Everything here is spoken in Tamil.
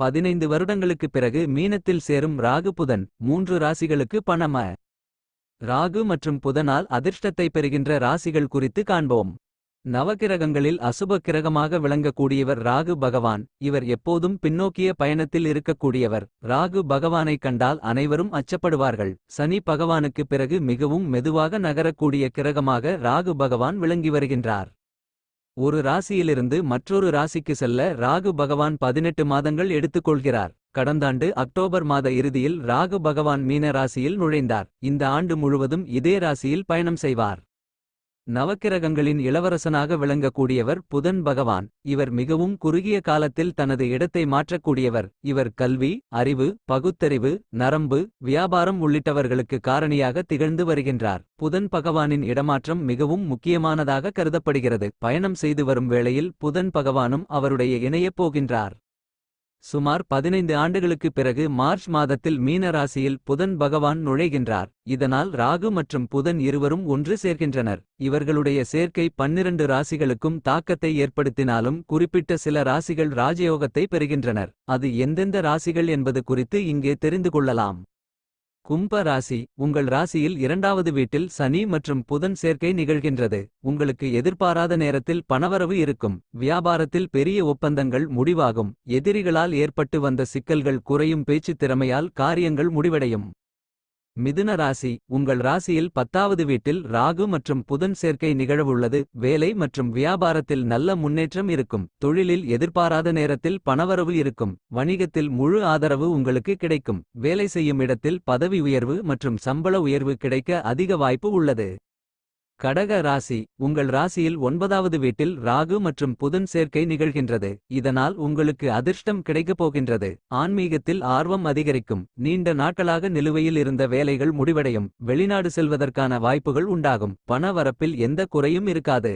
பதினைந்து வருடங்களுக்குப் பிறகு மீனத்தில் சேரும் ராகு புதன் மூன்று ராசிகளுக்கு பணம. ராகு மற்றும் புதனால் அதிர்ஷ்டத்தை பெறுகின்ற ராசிகள் குறித்து காண்போம். நவகிரகங்களில் அசுப கிரகமாக விளங்கக்கூடியவர் ராகு பகவான். இவர் எப்போதும் பின்னோக்கிய பயணத்தில் இருக்கக்கூடியவர். ராகு பகவானைக் கண்டால் அனைவரும் அச்சப்படுவார்கள். சனி பகவானுக்கு பிறகு மிகவும் மெதுவாக நகரக்கூடிய கிரகமாக ராகு பகவான் விளங்கி வருகின்றார். ஒரு ராசியிலிருந்து மற்றொரு ராசிக்கு செல்ல ராகு பகவான் பதினெட்டு மாதங்கள் எடுத்துக்கொள்கிறார். கடந்தாண்டு அக்டோபர் மாத இறுதியில் ராகு பகவான் மீன ராசியில் நுழைந்தார். இந்த ஆண்டு முழுவதும் இதே ராசியில் பயணம் செய்வார். நவக்கிரகங்களின் இளவரசனாக விளங்கக்கூடியவர் புதன் பகவான். இவர் மிகவும் குறுகிய காலத்தில் தனது இடத்தை மாற்றக்கூடியவர். இவர் கல்வி அறிவு பகுத்தறிவு நரம்பு வியாபாரம் உள்ளிட்டவர்களுக்கு காரணியாக திகழ்ந்து வருகின்றார். புதன் பகவானின் இடமாற்றம் மிகவும் முக்கியமானதாக கருதப்படுகிறது. பயணம் செய்து வரும் வேளையில் புதன் பகவானும் அவருடைய இணையப் போகின்றார். சுமார் பதினைந்து ஆண்டுகளுக்குப் பிறகு மார்ச் மாதத்தில் மீன ராசியில் புதன் பகவான் நுழைகின்றார். இதனால் ராகு மற்றும் புதன் இருவரும் ஒன்று சேர்கின்றனர். இவர்களுடைய சேர்க்கை பன்னிரண்டு ராசிகளுக்கும் தாக்கத்தை ஏற்படுத்தினாலும் குறிப்பிட்ட சில ராசிகள் ராஜயோகத்தை பெறுகின்றனர். அது எந்தெந்த ராசிகள் என்பது குறித்து இங்கே தெரிந்து கொள்ளலாம். கும்ப ராசி உங்கள் ராசியில் இரண்டாவது வீட்டில் சனி மற்றும் புதன் சேர்க்கை நிகழ்கின்றது. உங்களுக்கு எதிர்பாராத நேரத்தில் பணவரவு இருக்கும். வியாபாரத்தில் பெரிய ஒப்பந்தங்கள் முடிவாகும். எதிரிகளால் ஏற்பட்டு வந்த சிக்கல்கள் குறையும் பேச்சுத் திறமையால் காரியங்கள் முடிவடையும். மிதுன ராசி உங்கள் ராசியில் பத்தாவது வீட்டில் ராகு மற்றும் புதன் சேர்க்கை நிகழவுள்ளது. வேலை மற்றும் வியாபாரத்தில் நல்ல முன்னேற்றம் இருக்கும். தொழிலில் எதிர்பாராத நேரத்தில் பணவரவு இருக்கும். வணிகத்தில் முழு ஆதரவு உங்களுக்கு கிடைக்கும். வேலை செய்யும் இடத்தில் பதவி உயர்வு மற்றும் சம்பள உயர்வு கிடைக்க அதிக வாய்ப்பு உள்ளது. கடக ராசி உங்கள் ராசியில் ஒன்பதாவது வீட்டில் ராகு மற்றும் புதன் சேர்க்கை நிகழ்கின்றது. இதனால் உங்களுக்கு அதிர்ஷ்டம் கிடைக்கப் போகின்றது. ஆன்மீகத்தில் ஆர்வம் அதிகரிக்கும். நீண்ட நாட்களாக நிலுவையில் இருந்த வேலைகள் முடிவடையும். வெளிநாடு செல்வதற்கான வாய்ப்புகள் உண்டாகும். பண வரப்பில் எந்த குறையும் இருக்காது.